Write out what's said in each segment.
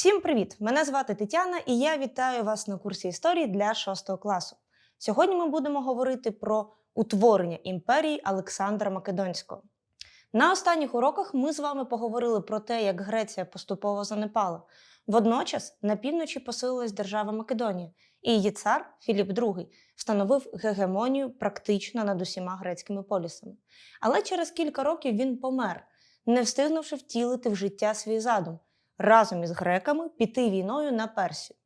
Всім привіт! Мене звати Тетяна, і я вітаю вас на курсі історії для 6 класу. Сьогодні ми будемо говорити про утворення імперії Олександра Македонського. На останніх уроках ми з вами поговорили про те, як Греція поступово занепала. Водночас на півночі посилилась держава Македонія, і її цар Філіп II встановив гегемонію практично над усіма грецькими полісами. Але через кілька років він помер, не встигнувши втілити в життя свій задум разом із греками піти війною на Персію.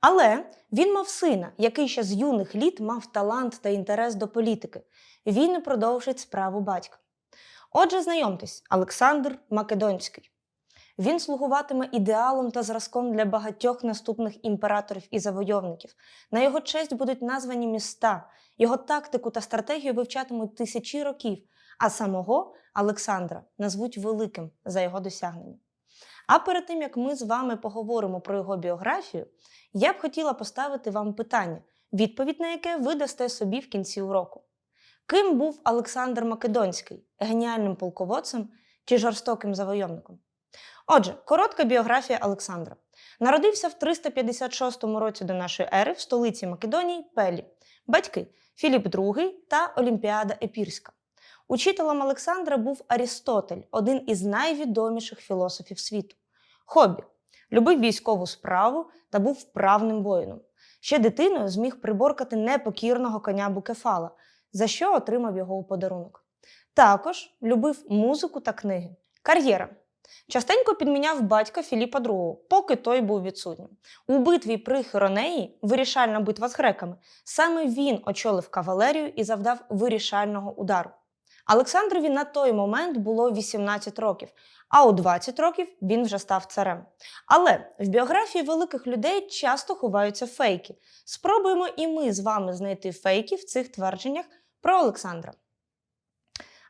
Але він мав сина, який ще з юних літ мав талант та інтерес до політики. Він продовжить справу батька. Отже, знайомтесь, Олександр Македонський. Він слугуватиме ідеалом та зразком для багатьох наступних імператорів і завойовників. На його честь будуть названі міста, його тактику та стратегію вивчатимуть тисячі років, а самого Олександра назвуть великим за його досягнення. А перед тим як ми з вами поговоримо про його біографію, я б хотіла поставити вам питання, відповідь на яке ви дасте собі в кінці уроку. Ким був Олександр Македонський геніальним полководцем чи жорстоким завойовником? Отже, коротка біографія Олександра. Народився в 356 році до нашої ери в столиці Македонії Пелі. Батьки Філіп II та Олімпіада Епірська. Учителем Олександра був Арістотель, один із найвідоміших філософів світу. Хобі любив військову справу та був вправним воїном. Ще дитиною зміг приборкати непокірного коня Букефала, за що отримав його у подарунок. Також любив музику та книги. Кар'єра. Частенько підміняв батька Філіпа II, поки той був відсутнім. У битві при Херонеї, вирішальна битва з греками, саме він очолив кавалерію і завдав вирішального удару. Олександрові на той момент було 18 років, а у 20 років він вже став царем. Але в біографії великих людей часто ховаються фейки. Спробуємо і ми з вами знайти фейки в цих твердженнях про Олександра.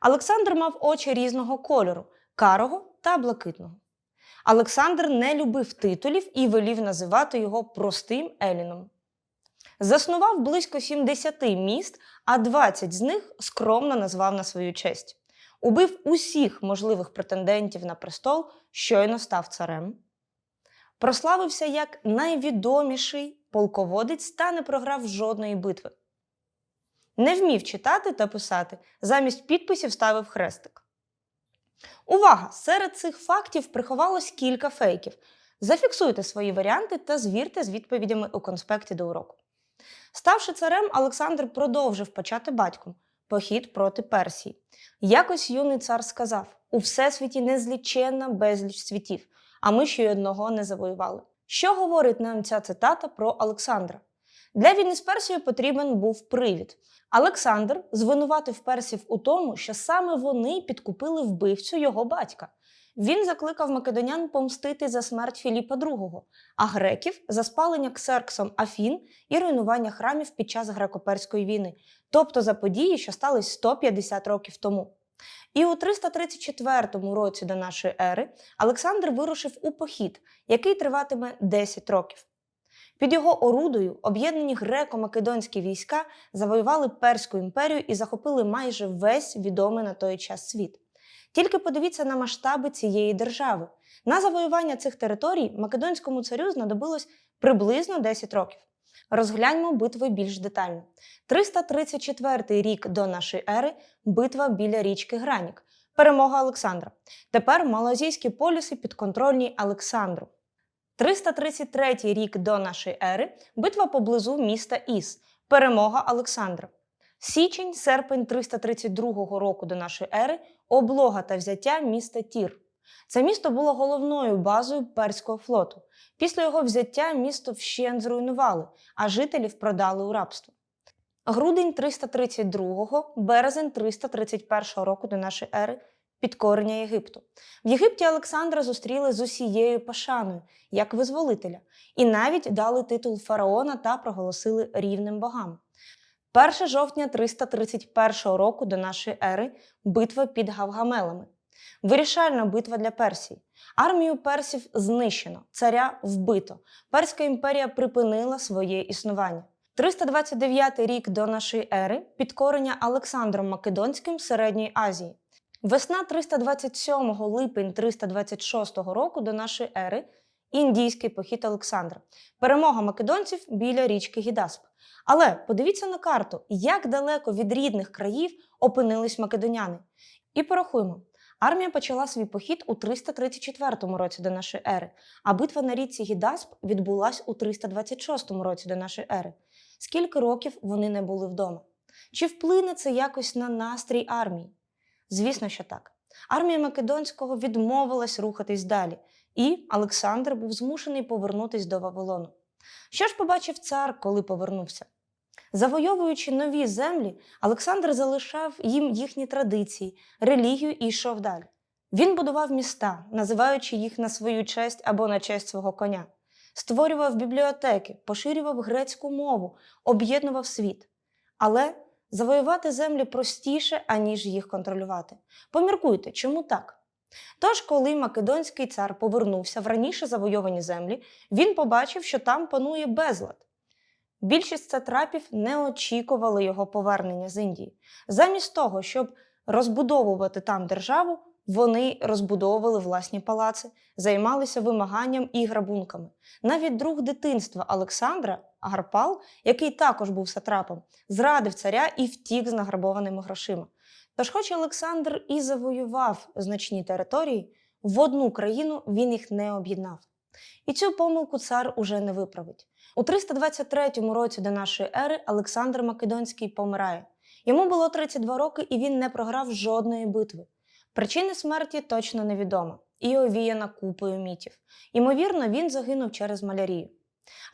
Олександр мав очі різного кольору карого та блакитного. Олександр не любив титулів і велів називати його простим Еліном. Заснував близько 70 міст, а 20 з них скромно назвав на свою честь. Убив усіх можливих претендентів на престол, щойно став царем. Прославився як найвідоміший полководець та не програв жодної битви. Не вмів читати та писати, замість підписів ставив хрестик. Увага! Серед цих фактів приховалось кілька фейків. Зафіксуйте свої варіанти та звірте з відповідями у конспекті до уроку. Ставши царем, Олександр продовжив почати батьком похід проти Персії. Якось юний цар сказав: у всесвіті незліченна безліч світів, а ми ще й одного не завоювали. Що говорить нам ця цитата про Олександра? Для війни з Персією потрібен був привід. Олександр звинуватив персів у тому, що саме вони підкупили вбивцю його батька. Він закликав македонян помстити за смерть Філіпа II, а греків за спалення ксерксом Афін і руйнування храмів під час греко-перської війни, тобто за події, що стались 150 років тому. І у 334 році до нашої ери Олександр вирушив у похід, який триватиме 10 років. Під його орудою об'єднані греко-македонські війська завоювали Перську імперію і захопили майже весь відомий на той час світ. Тільки подивіться на масштаби цієї держави. На завоювання цих територій Македонському царю знадобилось приблизно 10 років. Розгляньмо битви більш детально. 334 рік до нашої ери битва біля річки Гранік, перемога Олександра. Тепер малазійські полюси підконтрольні Олександру. 333 рік до нашої ери битва поблизу міста Іс, перемога Олександра. Січень, серпень 332 року до нашої ери облога та взяття міста Тір. Це місто було головною базою перського флоту. Після його взяття місто вщент зруйнували, а жителів продали у рабство. Грудень 332, березень 331 року до нашої ери підкорення Єгипту. В Єгипті Олександра зустріли з усією пашаною, як визволителя, і навіть дали титул фараона та проголосили рівним богам. 1 жовтня 331 року до нашої ери битва під Гавгамелами. Вирішальна битва для Персії. Армію персів знищено, царя вбито. Перська імперія припинила своє існування. 329 рік до нашої ери підкорення Олександром Македонським Середньої Азії. Весна 327 липень 326 року до нашої ери індійський похід Олександра, перемога македонців біля річки Гідасп. Але подивіться на карту, як далеко від рідних країв опинились македоняни. І порахуємо. Армія почала свій похід у 334 році до нашої ери, а битва на річці Гідасп відбулась у 326 році до нашої ери. Скільки років вони не були вдома? Чи вплине це якось на настрій армії? Звісно, що так. Армія Македонського відмовилась рухатись далі, і Олександр був змушений повернутись до Вавилону. Що ж побачив цар, коли повернувся? Завойовуючи нові землі, Олександр залишав їм їхні традиції, релігію і йшов далі. Він будував міста, називаючи їх на свою честь або на честь свого коня, створював бібліотеки, поширював грецьку мову, об'єднував світ. Але завоювати землі простіше, аніж їх контролювати. Поміркуйте, чому так? Тож, коли македонський цар повернувся в раніше завойовані землі, він побачив, що там панує безлад. Більшість сатрапів не очікували його повернення з Індії. Замість того, щоб розбудовувати там державу, вони розбудовували власні палаци, займалися вимаганням і грабунками. Навіть друг дитинства Олександра, Гарпал, який також був сатрапом, зрадив царя і втік з награбованими грошима. Тож, хоч Олександр і завоював значні території, в одну країну він їх не об'єднав. І цю помилку цар уже не виправить. У 323 році до нашої ери Олександр Македонський помирає. Йому було 32 роки, і він не програв жодної битви. Причини смерті точно невідома і овіяна купою мітів. Ймовірно, він загинув через малярію.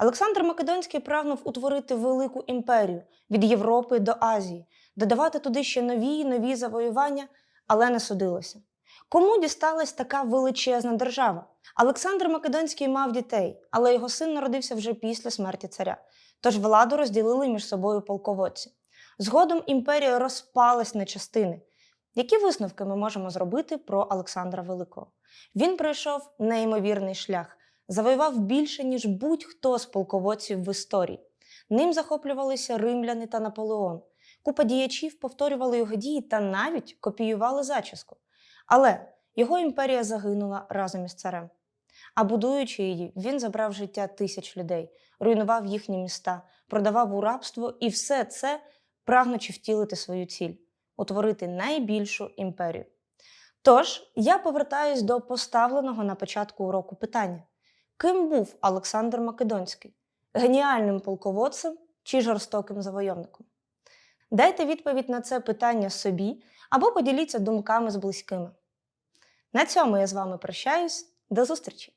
Олександр Македонський прагнув утворити велику імперію від Європи до Азії, додавати туди ще нові нові завоювання, але не судилося. Кому дісталась така величезна держава? Олександр Македонський мав дітей, але його син народився вже після смерті царя. Тож владу розділили між собою полководці. Згодом імперія розпалась на частини. Які висновки ми можемо зробити про Олександра Великого? Він пройшов неймовірний шлях, завоював більше, ніж будь-хто з полководців в історії. Ним захоплювалися римляни та Наполеон. Купа діячів повторювали його дії та навіть копіювали зачіску. Але його імперія загинула разом із царем. А будуючи її, він забрав життя тисяч людей, руйнував їхні міста, продавав у рабство і все це прагнучи втілити свою ціль утворити найбільшу імперію. Тож я повертаюсь до поставленого на початку уроку питання: ким був Олександр Македонський? Геніальним полководцем чи жорстоким завойовником? Дайте відповідь на це питання собі або поділіться думками з близькими. На цьому я з вами прощаюсь. До зустрічі!